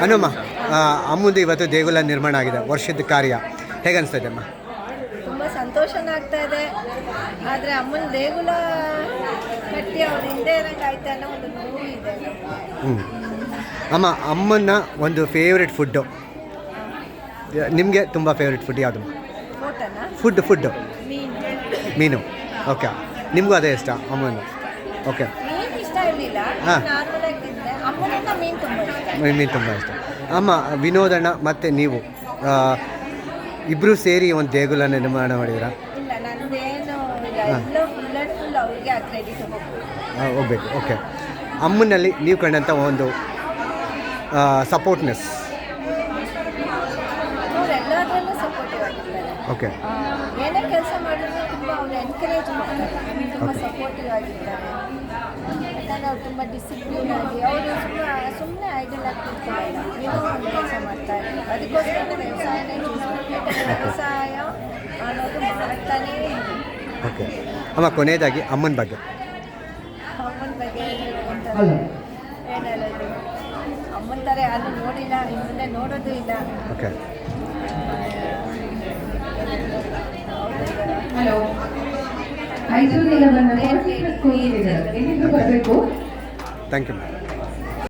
ಹನುಮ ಅಮ್ಮಂದು ಇವತ್ತು ದೇಗುಲ ನಿರ್ಮಾಣ ಆಗಿದೆ ವರ್ಷದ ಕಾರ್ಯ. ಹೇಗೆ ಅನಿಸ್ತದೆ ಅಮ್ಮ? ತುಂಬ ಸಂತೋಷನ ಆಗ್ತಾ ಇದೆ. ಆದರೆ ಅಮ್ಮನ ದೇಗುಲ ಕಟ್ಟಿ ಅವ್ರು ಹಿಂದೆ ಇರಂಗಾಯ್ತು ಅನ್ನೋ ಒಂದು ನೋವು ಇದೆ. ಹ್ಞೂ ಅಮ್ಮ ಅಮ್ಮನ ಒಂದು ಫೇವ್ರೆಟ್ ಫುಡ್ಡು ನಿಮಗೆ ತುಂಬ ಫೇವ್ರೆಟ್ ಫುಡ್ ಯಾವುದು? ಫೋಟೋನ? ಫುಡ್ ಫುಡ್ಡು ಮೀನು. ಓಕೆ. ನಿಮಗೂ ಅದೇ ಇಷ್ಟ ಅಮ್ಮನ ಓಕೆ. ಇಷ್ಟ ಇರಲಿಲ್ಲ. ಹಾ. ಮೀನು ತುಂಬ ಇಷ್ಟ. ಅಮ್ಮ ವಿನೋದಣ್ಣ ಮತ್ತು ನೀವು. ಇಬ್ಬರು ಸೇರಿ ಒಂದು ದೇಗುಲ ನಿರ್ಮಾಣ ಮಾಡಿದ್ರ ಹೋಗ್ಬೇಕು ಓಕೆ. ಅಮ್ಮನಲ್ಲಿ ನೀವು ಕಂಡಂಥ ಒಂದು ಸಪೋರ್ಟ್ನೆಸ್ ಓಕೆ. ಏನೇ ಕೆಲಸ ಮಾಡಿದ್ರು ತುಂಬ ಅವ್ರು ಎನ್ಕರೇಜ್ ಮಾಡ್ತಾರೆ. ತುಂಬ ಸಪೋರ್ಟಿವ್ ಆಗಿದ್ದಾರೆ ಯಾಕಂದ್ರೆ ಅವ್ರು ತುಂಬ ಡಿಸಿಪ್ಲಿನ್ ಆಗಿ ಅವರು ಏನೋ ಒಂದು ಕೆಲಸ ಮಾಡ್ತಾರೆ ಅದಕ್ಕೋಸ್ಕರ ವ್ಯವಸಾಯನೇ ಚೂಸ್ ವ್ಯವಸಾಯ ಅನ್ನೋದು ಮಾಡ್ತಾನೇ ಓಕೆ ಅಮ್ಮ ಕೊನೆಯದಾಗಿ ಅಮ್ಮನ ಬಗ್ಗೆ ಅಮ್ಮನ ಬಗ್ಗೆ ಏನು ಹೇಳೋದು ಅಮ್ಮನ ಥರ ಯಾರು ನೋಡಿಲ್ಲ ನಿಮ್ಮನ್ನೇ ಮುಂದೆ ನೋಡೋದು ಇಲ್ಲ ಓಕೆ ಹಲೋ ಮೈಸೂರಿನಿಂದ ಬಂದ ಎಲ್ಲಿಂದ ಬರಬೇಕು ಥ್ಯಾಂಕ್ ಯು ಮ್ಯಾಮ್